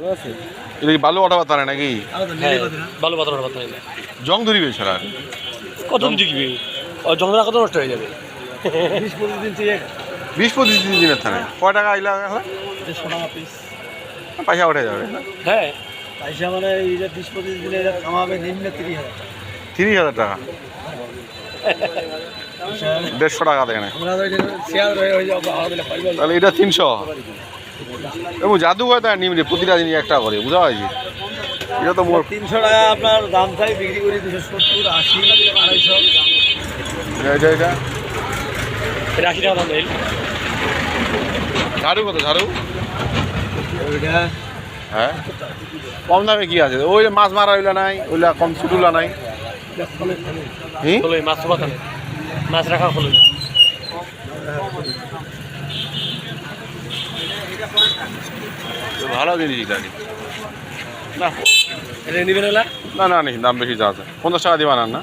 এটা কি বালু ওঠা পাতা নাকি? ভালো না। জং ধরিবে ছাড়া কত দিন টিকবে? কত নষ্ট হয়ে যাবে? বিশ পঁচিশ দিন থেকে বিশ পঁচিশ দিন দিনের থানে। কয় টাকা আইলা হলে দেড়শো টাকা পিস পয়সা উঠে যাবে হ্যাঁ। পয়সা মানে এই যে বিশ পঁচিশ দিনে এটা কামাবে নিম্ন তিরিশ হাজার তিরিশ হাজার টাকা? দেড়শো টাকা দেয় না। হয়ে হয়ে তাহলে এটা তিনশো। এবং জাদু হয় তার নিমরে প্রতিটা দিনই একটা করে বুঝা হয়েছে এটা তো মোর তিনশো টাকা আপনার দাম চাই বিক্রি করি দুশো সত্তর আশি আড়াইশো। এটা এটা এটা? আশি টাকা দাম ঝাড়ু কত ঝাড়ু? হ্যাঁ? কম দামে কি আছে? ওই মাছ মারা ওইলা নাই ওইলা কম ছুটুলা নাই। মাছ মাছ রাখা হলো ভালো জিনিস কি। না। না না নি দাম বেশি যা আছে পঞ্চাশ টাকা দিবা না।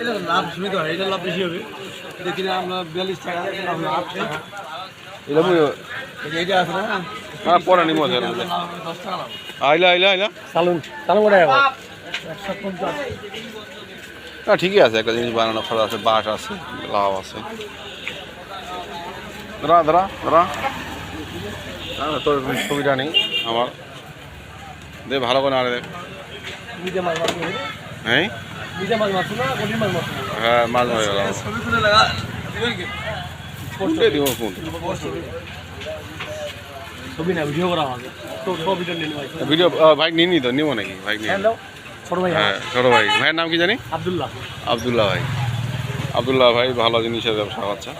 এটা লাভ সীমিত হয় এটা লাভ বেশি হবে। দেখি আমরা বিয়াল্লিশ টাকা টাকা এটা আছে পরে নিমো আইলা আইলা আইলা। চালুন চালুন করে একশো পঞ্চাশ না ঠিকই আছে একটা জিনিস বানানো খরচ আছে বাঁশ আছে লাভ আছে। দাঁড়া দাঁড়া দাঁড়া। না না, তোর সুবিধা নেই আমার। দে ভালো করে আরে দেখ নিজে মাছ মাছ হ্যাঁ নিজে মাছ মাছ না গলির মাছ মাছ হ্যাঁ মাছ মারে গেলাম ছবি তুলে লাগা দিবেন কি কোনটা দিব কোন ছবি না ভিডিও করা হবে। তো সব ভিডিও নিয়ে ভাই ভিডিও ভাই নিনি তো নিবো নাকি? ভাই নিয়ে হ্যালো। ছোট ভাই। হ্যাঁ ছোট ভাই। ভাইয়ের নাম কি জানি? আব্দুল্লাহ। আবদুল্লাহ ভাই। আবদুল্লাহ ভাই ভালো জিনিসের ব্যবসা করছে